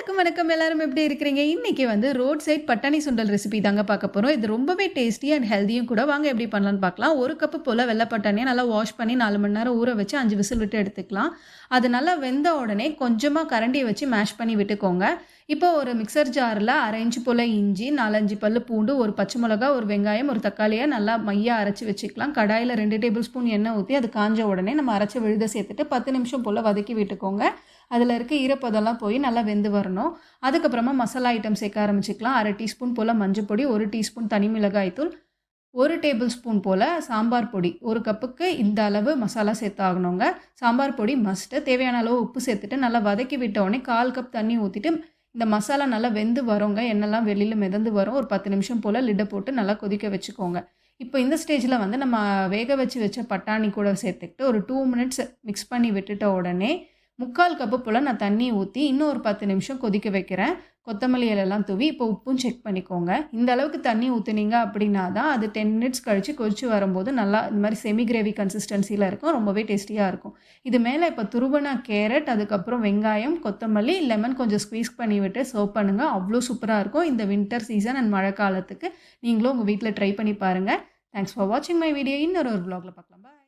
எல்லாருக்கும் வணக்கம். எல்லாரும் எப்படி இருக்கிறீங்க? இன்னைக்கு வந்து ரோட் சைட் பட்டாணி சுண்டல் ரெசிபி தாங்க பார்க்க போகிறோம் இது ரொம்பவே டேஸ்டி அண்ட் ஹெல்த்தியும் கூட. வாங்க எப்படி பண்ணலான்னு பார்க்கலாம். ஒரு கப்பு போல் வெள்ளை பட்டாணியை நல்லா வாஷ் பண்ணி நாலு மணி நேரம் ஊற வச்சு அஞ்சு விசில் விட்டு எடுத்துக்கலாம். அது நல்லா வெந்த உடனே கொஞ்சமாக கரண்டியை வச்சு மேஷ் பண்ணி விட்டுக்கோங்க. இப்போ ஒரு மிக்சர் ஜாரில் அரைஞ்சு போல் இஞ்சி நாலஞ்சு பல் பூண்டு ஒரு பச்சை மிளகா ஒரு வெங்காயம் ஒரு தக்காளியை நல்லா மையாக அரைச்சி வச்சுக்கலாம். கடாயில் ரெண்டு டேபிள் ஸ்பூன் எண்ணெய் ஊற்றி அது காஞ்ச உடனே நம்ம அரைச்சி விழுத சேர்த்துட்டு பத்து நிமிஷம் போல் வதக்கி விட்டுக்கோங்க. அதில் இருக்க ஈரப்பதம்லாம் போய் நல்லா வெந்து வரணும். அதுக்கப்புறமா மசாலா ஐட்டம் சேர்க்க ஆரம்பிச்சிக்கலாம். அரை டீஸ்பூன் போல் மஞ்சள் பொடி ஒரு டீஸ்பூன் தனி மிளகாய்த்தூள் ஒரு டேபிள் ஸ்பூன் போல் சாம்பார் பொடி. ஒரு கப்புக்கு இந்த அளவு மசாலா சேர்த்தாகணுங்க. சாம்பார் பொடி மஸ்ட்டு தேவையான அளவு உப்பு சேர்த்துட்டு நல்லா வதக்கி விட்ட உடனே கால் கப் தண்ணி ஊற்றிட்டு இந்த மசாலா நல்லா வெந்து வரோங்க. எண்ணெய்லாம் வெளியில் மிதந்து வரும். ஒரு பத்து நிமிஷம் போல் லிட்டை போட்டு நல்லா கொதிக்க வச்சுக்கோங்க. இப்போ இந்த ஸ்டேஜில் வந்து நம்ம வேக வச்சு வச்ச பட்டாணி கூட சேர்த்துக்கிட்டு ஒரு டூ மினிட்ஸ் மிக்ஸ் பண்ணி விட்டுட்ட உடனே முக்கால் கப்பு போல் நான் தண்ணி ஊற்றி இன்னும் ஒரு பத்து நிமிஷம் கொதிக்க வைக்கிறேன். கொத்தமல்லி இலையெல்லாம் தூவி இப்போ உப்பும் செக் பண்ணிக்கோங்க. இந்த அளவுக்கு தண்ணி ஊற்றுனீங்க அப்படின்னா தான் அது டென் மினிட்ஸ் கழித்து கொதிச்சு வரும்போது நல்லா இந்த மாதிரி செமி கிரேவி கன்சிஸ்டன்சியில் இருக்கும். ரொம்பவே டேஸ்டியாக இருக்கும். இது மேலே இப்போ துருவனா கேரட் அதுக்கப்புறம் வெங்காயம் கொத்தமல்லி லெமன் கொஞ்சம் ஸ்க்வீஸ் பண்ணி விட்டு சர்வ் பண்ணுங்கள் அவ்வளோ சூப்பராக இருக்கும். இந்த வின்டர் சீசன் அண்ட் மழை காலத்துக்கு நீங்களும் உங்கள் வீட்டில் ட்ரை பண்ணி பாருங்கள் தேங்க்ஸ் ஃபார் வாட்சிங் மை வீடியோ இன்னொரு ஒரு ப்ளாகில் பார்க்கலாம். பாய்